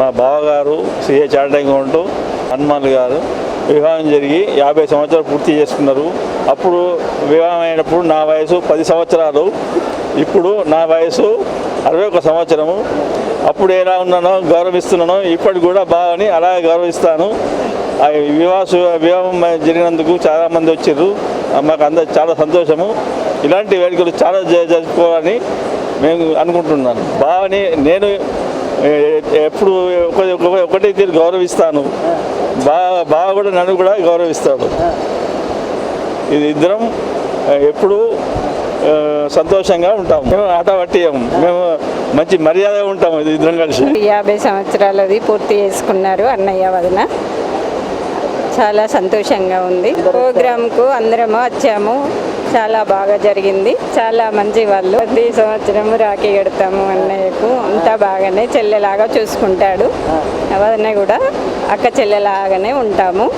మా బావగారు CA chartered account Hanuman గారు వివాహం జరిగి యాభై సంవత్సరాలు పూర్తి చేసుకున్నారు. అప్పుడు వివాహం అయినప్పుడు నా వయసు పది సంవత్సరాలు. ఇప్పుడు నా వయసు అరవై ఒక సంవత్సరము. అప్పుడు ఎలా ఉన్నానో గౌరవిస్తున్నానో ఇప్పటికి కూడా బావని అలాగే గౌరవిస్తాను. ఆ వివాహ వివాహం జరిగినందుకు చాలామంది వచ్చారు మాకు అందరు చాలా సంతోషము. ఇలాంటి వేడుకలు చాలా జ- జరుపుకోవాలని మేము అనుకుంటున్నాను. బావని నేను ఎప్పుడు ఒక- ఒక- ఒకటే తీరు గౌరవిస్తాను. బాగా బాగా కూడా నన్ను కూడా గౌరవిస్తాడు. ఇది ఇద్దరం ఎప్పుడు సంతోషంగా ఉంటాం. మేము ఆట పట్టియము మేము మంచి మర్యాదగా ఉంటాము ఇది ఇద్దరం కలిసి. యాభై సంవత్సరాలది పూర్తి చేసుకున్నారు అన్నయ్య వదిన. చాలా సంతోషంగా ఉంది. ప్రోగ్రామ్కు అందరము వచ్చాము. చాలా బాగా జరిగింది. చాలా మంచి వాళ్ళు. ప్రతి సంవత్సరము రాఖీ కడతాము అన్నయ్యకు. అంతా బాగానే చెల్లెలాగా చూసుకుంటాడు. వదిన కూడా అక్క చెల్లెలాగానే ఉంటాము.